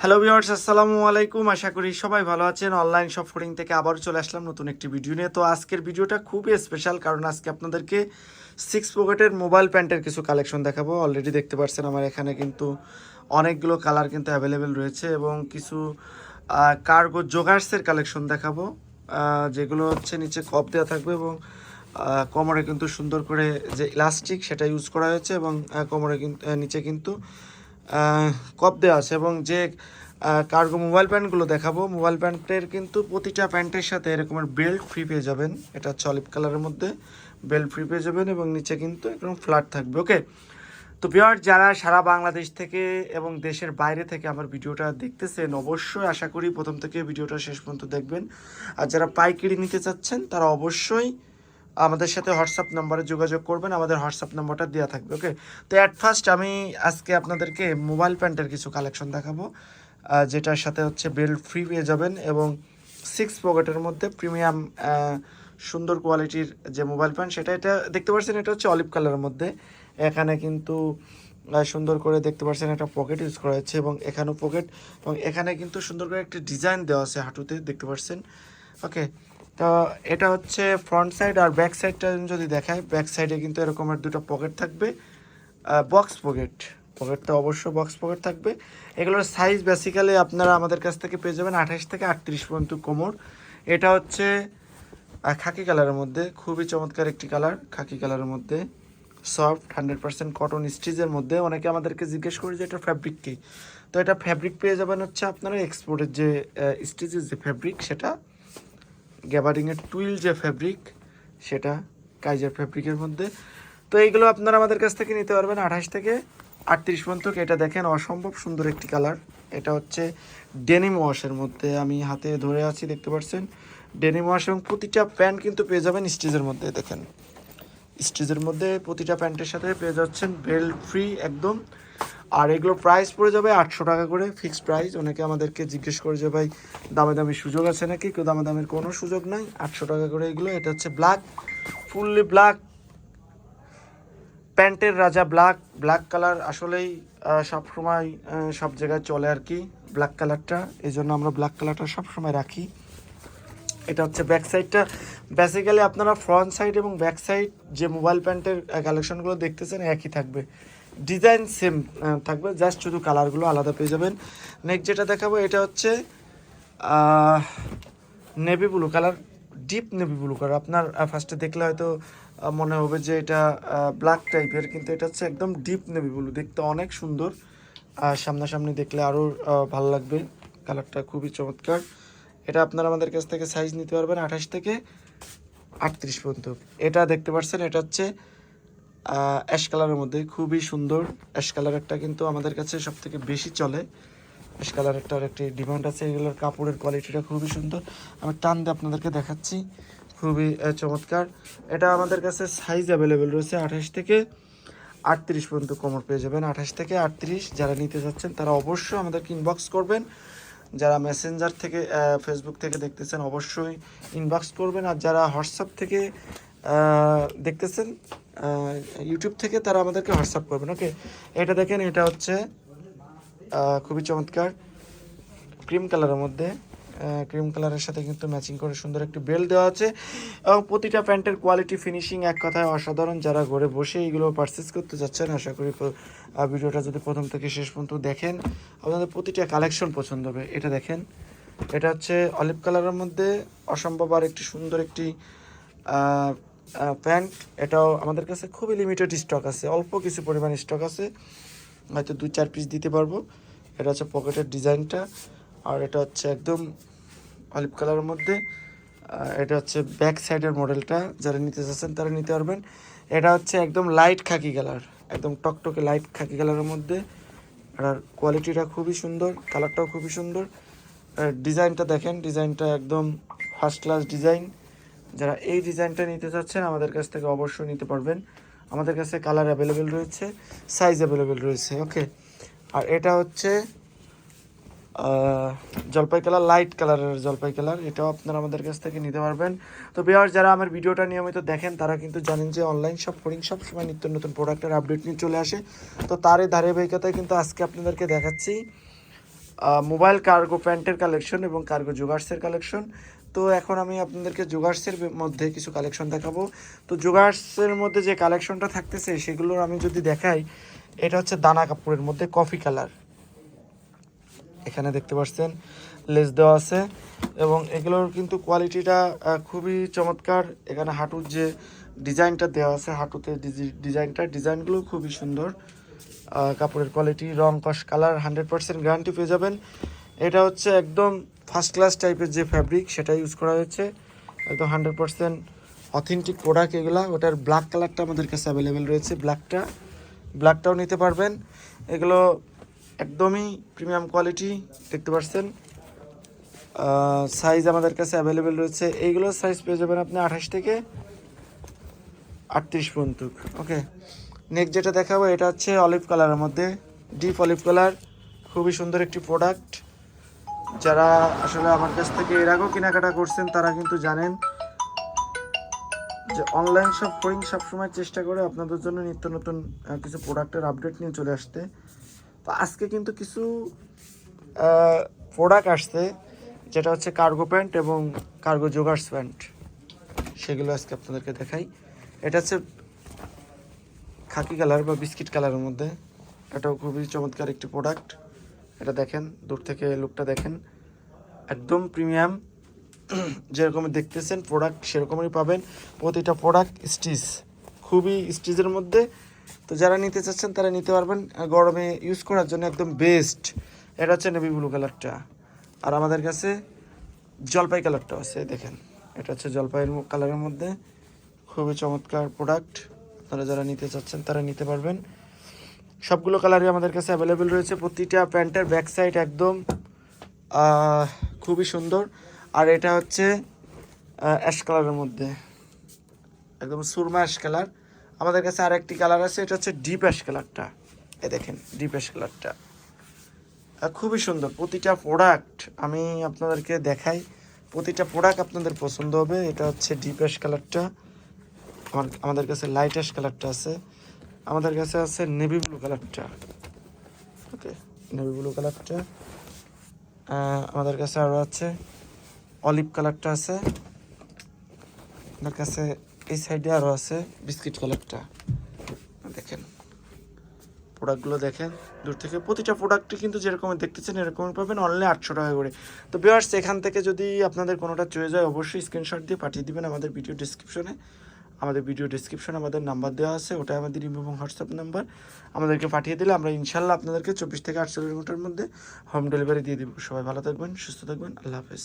Hello viewers আসসালামু আলাইকুম। আশা করি সবাই ভালো আছেন। অনলাইন শপ ফোরিং থেকে আবারও চলে আসলাম নতুন একটি ভিডিও নিয়ে। তো আজকের ভিডিওটা খুবই স্পেশাল কারণ আজকে আপনাদেরকে সিক্স পকেটের মোবাইল প্যান্টের কিছু কালেকশন দেখাবো। অলরেডি দেখতে পাচ্ছেন আমার এখানে কিন্তু অনেকগুলো কালার কিন্তু অ্যাভেলেবেল রয়েছে এবং কিছু কার্গো জোগার্সের কালেকশন দেখাবো। যেগুলো হচ্ছে নিচে কপ দেওয়া থাকবে এবং কোমরে কিন্তু সুন্দর করে যে ইলাস্টিক সেটা ইউজ করা হয়েছে এবং কোমরে কিন্তু নিচে কিন্তু কপ দেওয়া আছে এবং যে কার্গো মোবাইল প্যান্টগুলো দেখাবো, মোবাইল প্যান্টের কিন্তু প্রতিটা প্যান্টের সাথে এরকমের বেল্ট ফ্রি পেয়ে যাবেন। এটা অলিভ কালারের মধ্যে বেল্ট ফ্রি পেয়ে যাবেন এবং নিচে কিন্তু একদম ফ্ল্যাট থাকবে, ওকে? তো বিয়ার যারা সারা বাংলাদেশ থেকে এবং দেশের বাইরে থেকে আমার ভিডিওটা দেখতেছেন, অবশ্যই আশা করি প্রথম থেকে ভিডিওটা শেষ পর্যন্ত দেখবেন। আর যারা পাইকারি নিতে চাচ্ছেন, তারা অবশ্যই আমাদের সাথে হোয়াটসঅ্যাপ নাম্বারে যোগাযোগ করবেন, আমাদের হোয়াটসঅ্যাপ নাম্বারটা দেওয়া থাকবে, ওকে? তো অ্যাট ফার্স্ট আমি আজকে আপনাদেরকে মোবাইল প্যান্টের কিছু কালেকশন দেখাবো যেটার সাথে হচ্ছে বেল্ট ফ্রি পেয়ে যাবেন এবং সিক্স পকেটের মধ্যে প্রিমিয়াম সুন্দর কোয়ালিটির যে মোবাইল প্যান্ট সেটা এটা দেখতে পাচ্ছেন, এটা হচ্ছে অলিভ কালারের মধ্যে। এখানে কিন্তু সুন্দর করে দেখতে পাচ্ছেন একটা পকেট ইউজ করা হয়েছে এবং এখানেও পকেট এবং এখানে কিন্তু সুন্দর করে একটি ডিজাইন দেওয়া আছে হাঁটুতে, দেখতে পাচ্ছেন, ওকে? তো এটা হচ্ছে ফ্রন্ট সাইড আর ব্যাক সাইডটা যদি দেখায় ব্যাক সাইডে কিন্তু এরকমের দুটো পকেট থাকবে। বক্স পকেট পকেটটা অবশ্য বক্স পকেট থাকবে। এগুলোর সাইজ বেসিক্যালি আপনারা আমাদের কাছ থেকে পেয়ে যাবেন আঠাশ থেকে আটত্রিশ পর্যন্ত কোমর। এটা হচ্ছে খাকি কালারের মধ্যে, খুবই চমৎকার একটি কালার খাকি কালারের মধ্যে। সফট হান্ড্রেড পার্সেন্ট কটন স্টিচের মধ্যে। অনেকে আমাদেরকে জিজ্ঞেস করে যে এটা ফ্যাব্রিক তো এটা ফ্যাব্রিক পেয়ে যাবেন হচ্ছে আপনারা এক্সপোর্টের যে স্টিচের যে ফ্যাব্রিক সেটা গ্যাবারিংয়ের টুইল যে ফ্যাব্রিক সেটা কাইজার ফ্যাব্রিকের মধ্যে। তো এইগুলো আপনারা আমাদের কাছ থেকে নিতে পারবেন আঠাশ থেকে আটত্রিশ পর্যন্ত এটা দেখেন অসম্ভব সুন্দর একটি কালার। এটা হচ্ছে ডেনিম ওয়াশের মধ্যে আমি হাতে ধরে আছি, দেখতে পাচ্ছেন? ডেনিম ওয়াশ এবং প্রতিটা প্যান্ট কিন্তু পেয়ে যাবেন স্টিচের মধ্যে, দেখেন। স্টিচের মধ্যে প্রতিটা প্যান্টের সাথে পেয়ে যাচ্ছেন বেল্ট ফ্রি একদম। আর এগুলো প্রাইস পড়ে যাবে আটশো টাকা করে ফিক্সড প্রাইস অনেকে আমাদেরকে জিজ্ঞেস করে যে, ভাই দামে দামি সুযোগ আছে নাকি? কেউ দামে দামের কোনো সুযোগ নাই। আটশো টাকা করে এগুলো, এটা হচ্ছে ব্ল্যাক ফুললি ব্ল্যাক প্যান্টের রাজা ব্ল্যাক ব্ল্যাক কালার আসলেই সবসময় সব জায়গায় চলে আর কি ব্ল্যাক কালারটা এই জন্য আমরা ব্ল্যাক কালারটা সবসময় রাখি। এটা হচ্ছে ব্যাক সাইডটা বেসিক্যালি আপনারা ফ্রন্ট সাইড এবং ব্যাক সাইড যে মোবাইল প্যান্টের কালেকশনগুলো দেখতেছেন, একই থাকবে। ডিজাইন সেম থাকবে জাস্ট শুধু কালারগুলো আলাদা পেয়ে যাবেন। নেক্সট যেটা দেখাবো, এটা হচ্ছে navy blue colour deep navy blue colour আপনার ফার্স্টে দেখলে হয়তো মনে হবে যে এটা ব্ল্যাক টাইপের কিন্তু এটা হচ্ছে একদম ডিপ নেভি ব্লু দেখতে অনেক সুন্দর। আর সামনাসামনি দেখলে আরও ভালো লাগবে। কালারটা খুবই চমৎকার। এটা আপনারা আমাদের কাছ থেকে সাইজ নিতে পারবেন আঠাশ থেকে আটত্রিশ পর্যন্ত। এটা দেখতে পাচ্ছেন, এটা হচ্ছে অ্যাশ কালারের মধ্যে খুবই সুন্দর। অ্যাশ কালারেরটা কিন্তু আমাদের কাছে সব থেকে বেশি চলে। অ্যাশ কালারেরটার একটি ডিমান্ড আছে, এগুলোর কাপড়ের কোয়ালিটিটা খুবই সুন্দর। আমি টান দিয়ে আপনাদেরকে দেখাচ্ছি, খুবই চমৎকার। এটা আমাদের কাছে সাইজ অ্যাভেলেবেল রয়েছে আঠাশ থেকে আটত্রিশ পর্যন্ত কোমর পেয়ে যাবেন। আঠাশ থেকে আটত্রিশ যারা নিতে যাচ্ছেন, তারা অবশ্যই আমাদেরকে ইনবক্স করবেন। যারা মেসেঞ্জার থেকে ফেসবুক থেকে দেখতেছেন অবশ্যই ইনবক্স করবেন। আর যারা হোয়াটসঅ্যাপ থেকে দেখতেছেন ইউটিউব থেকে, তারা আমাদেরকে হোয়াটসঅ্যাপ করবেন ওকে এটা দেখেন, এটা হচ্ছে খুবই চমৎকার ক্রিম কালারের মধ্যে। ক্রিম কালারের সাথে কিন্তু ম্যাচিং করে সুন্দর একটি বেল্ট দেওয়া আছে। এবং প্রতিটা প্যান্টের কোয়ালিটি ফিনিশিং এক কথায় অসাধারণ। যারা ঘরে বসে এইগুলো পারচেস করতে যাচ্ছেন, আশা করি ভিডিওটা যদি প্রথম থেকে শেষ পর্যন্ত দেখেন, আপনাদের প্রতিটা কালেকশন পছন্দ হবে। এটা দেখেন, এটা হচ্ছে অলিভ কালারের মধ্যে অসম্ভব আর একটি সুন্দর একটি প্যান্ট। এটাও আমাদের কাছে খুবই লিমিটেড স্টক আছে। অল্প কিছু পরিমাণ স্টক আছে। হয়তো দুই চার পিস দিতে পারব। এটা হচ্ছে পকেটের ডিজাইনটা আর এটা হচ্ছে একদম অলিভ কালারের মধ্যে। এটা হচ্ছে ব্যাক সাইডের মডেলটা যারা নিতে চাচ্ছেন, তারা নিতে পারবেন। এটা হচ্ছে একদম লাইট খাকি কালার একদম টকটকে লাইট খাকি কালারের মধ্যে। আর কোয়ালিটিটা খুবই সুন্দর কালারটাও খুবই সুন্দর। ডিজাইনটা দেখেন ডিজাইনটা একদম ফার্স্ট ক্লাস ডিজাইন যারা এই ডিজাইনটা নিতে চাচ্ছেন, আমাদের কাছ থেকে অবশ্যই নিতে পারবেন। আমাদের কাছে কালার অ্যাভেলেবেল রয়েছে সাইজ অ্যাভেলেবেল রয়েছে ওকে আর এটা হচ্ছে জলপাই কালার লাইট কালারের জলপাই কালার এটাও আপনারা আমাদের কাছ থেকে নিতে পারবেন। তো বিহার যারা আমার ভিডিওটা নিয়মিত দেখেন, তারা কিন্তু জানেন যে অনলাইন শপ ফোরিং সব সময় নিত্য নতুন প্রোডাক্টের আপডেট নিয়ে চলে আসে। তো তারই ধারাবাহিকতায় কিন্তু আজকে আপনাদেরকে দেখাচ্ছি মোবাইল কার্গো প্যান্টের কালেকশন এবং কার্গো জোগার্সের কালেকশন তো এখন আমি আপনাদেরকে জোগার্সের মধ্যে কিছু কালেকশন দেখাবো। তো জোগার্সের মধ্যে যে কালেকশনটা থাকতেছে, সেগুলোর আমি যদি দেখাই, এটা হচ্ছে দানা কাপড়ের মধ্যে কফি কালার এখানে দেখতে পাচ্ছেন, লেস দেওয়া আছে এবং এগুলোর কিন্তু কোয়ালিটিটা খুবই চমৎকার। এখানে হাঁটুর যে ডিজাইনটা দেওয়া আছে, হাঁটুতে ডিজি- ডিজাইনটা, ডিজাইনগুলো খুবই সুন্দর। কাপড়ের কোয়ালিটি, রং, কস, কালার হান্ড্রেড পার্সেন্ট গ্যারান্টি পেয়ে যাবেন। এটা হচ্ছে একদম ফার্স্ট ক্লাস টাইপের যে ফ্যাব্রিক, সেটা ইউজ করা হয়েছে। একদম হান্ড্রেড পার্সেন্ট অথেন্টিক প্রোডাক্ট এগুলা। ওটার ব্ল্যাক কালারটা আমাদের কাছে অ্যাভেলেবেল রয়েছে, ব্ল্যাকটা। ব্ল্যাকটাও নিতে পারবেন। এগুলো একদমই প্রিমিয়াম কোয়ালিটি দেখতে পাচ্ছেন সাইজ আমাদের কাছে অ্যাভেলেবেল রয়েছে। এইগুলোর সাইজ পেয়ে যাবেন আপনি আঠাশ থেকে আটত্রিশ পর্যন্ত। ওকে নেক্সট যেটা দেখাবো, এটা হচ্ছে অলিভ কালারের মধ্যে। ডিপ অলিভ কালার খুবই সুন্দর একটি প্রোডাক্ট যারা আসলে আমার কাছ থেকে এর আগেও কেনাকাটা করছেন, তারা কিন্তু জানেন যে অনলাইন সব ফোরিং সবসময় চেষ্টা করে আপনাদের জন্য নিত্য নতুন কিছু প্রোডাক্টের আপডেট নিয়ে চলে আসতে। তো আজকে কিন্তু কিছু প্রোডাক্ট আসছে, যেটা হচ্ছে কার্গো প্যান্ট এবং কার্গো জোগার্স প্যান্ট সেগুলো আজকে আপনাদেরকে দেখাই। এটা হচ্ছে খাকি কালার বা বিস্কিট কালারের মধ্যে। এটাও খুবই চমৎকার একটি প্রোডাক্ট এটা দেখেন, দূর থেকে লুকটা দেখেন। একদম প্রিমিয়াম যেরকম দেখতেছেন প্রোডাক্ট সেরকমই পাবেন। প্রতিটা প্রোডাক্ট স্টিচ খুবই স্টিচের মধ্যে। তো যারা নিতে চাচ্ছেন, তারা নিতে পারবেন। গরমে ইউজ করার জন্য একদম বেস্ট এটা হচ্ছে নেভি ব্লু কালারটা আর আমাদের কাছে জলপাই কালারটা আছে, দেখেন। এটা হচ্ছে জলপাইয়ের কালারের মধ্যে। খুবই চমৎকার প্রোডাক্ট আপনারা যারা নিতে চাচ্ছেন, তারা নিতে পারবেন। সবগুলো কালারই আমাদের কাছে অ্যাভেলেবেল রয়েছে। প্রতিটা প্যান্টের ব্যাক সাইড একদম খুবই সুন্দর। আর এটা হচ্ছে অ্যাশ কালারের মধ্যে। একদম সুরমা অ্যাশ কালার আমাদের কাছে আর একটি কালার আছে, এটা হচ্ছে ডিপ অ্যাশ কালারটা এ দেখেন ডিপ অ্যাশ কালারটা খুবই সুন্দর। প্রতিটা প্রোডাক্ট আমি আপনাদেরকে দেখাই। প্রতিটা প্রোডাক্ট আপনাদের পছন্দ হবে। এটা হচ্ছে ডিপ অ্যাশ কালারটা আমার, আমাদের কাছে লাইট অ্যাশ কালারটা আছে। আমাদের কাছে আছে নেভি ব্লু কালারটা ওকে নেভি ব্লু কালারটা আমাদের কাছে আরও আছে। অলিভ কালারটা আছে। আমার কাছে এই সাইডে আরও আছে বিস্কিট কালারটা দেখেন। প্রোডাক্টগুলো দেখেন। দূর থেকে প্রতিটা প্রোডাক্টই কিন্তু যেরকম দেখতেছেন, এরকমই পাবেন। অনলি আটশো টাকা করে। তো বিয়ার্স এখান থেকে যদি আপনাদের কোনোটা চয়ে যায় অবশ্যই স্ক্রিনশট দিয়ে পাঠিয়ে দিবেন আমাদের ভিডিও ডিসক্রিপশনে আমাদের ভিডিও ডিসক্রিপশনে আমাদের নাম্বার দেওয়া আছে। ওটা আমাদের ইমো এবং হোয়াটসঅ্যাপ নাম্বার আমাদেরকে পাঠিয়ে দিলে আমরা ইনশাল্লাহ আপনাদেরকে চব্বিশ থেকে আটচল্লিশ ঘণ্টার মধ্যে হোম ডেলিভারি দিয়ে দিব। সবাই ভালো থাকবেন, সুস্থ থাকবেন। আল্লাহ হাফেজ।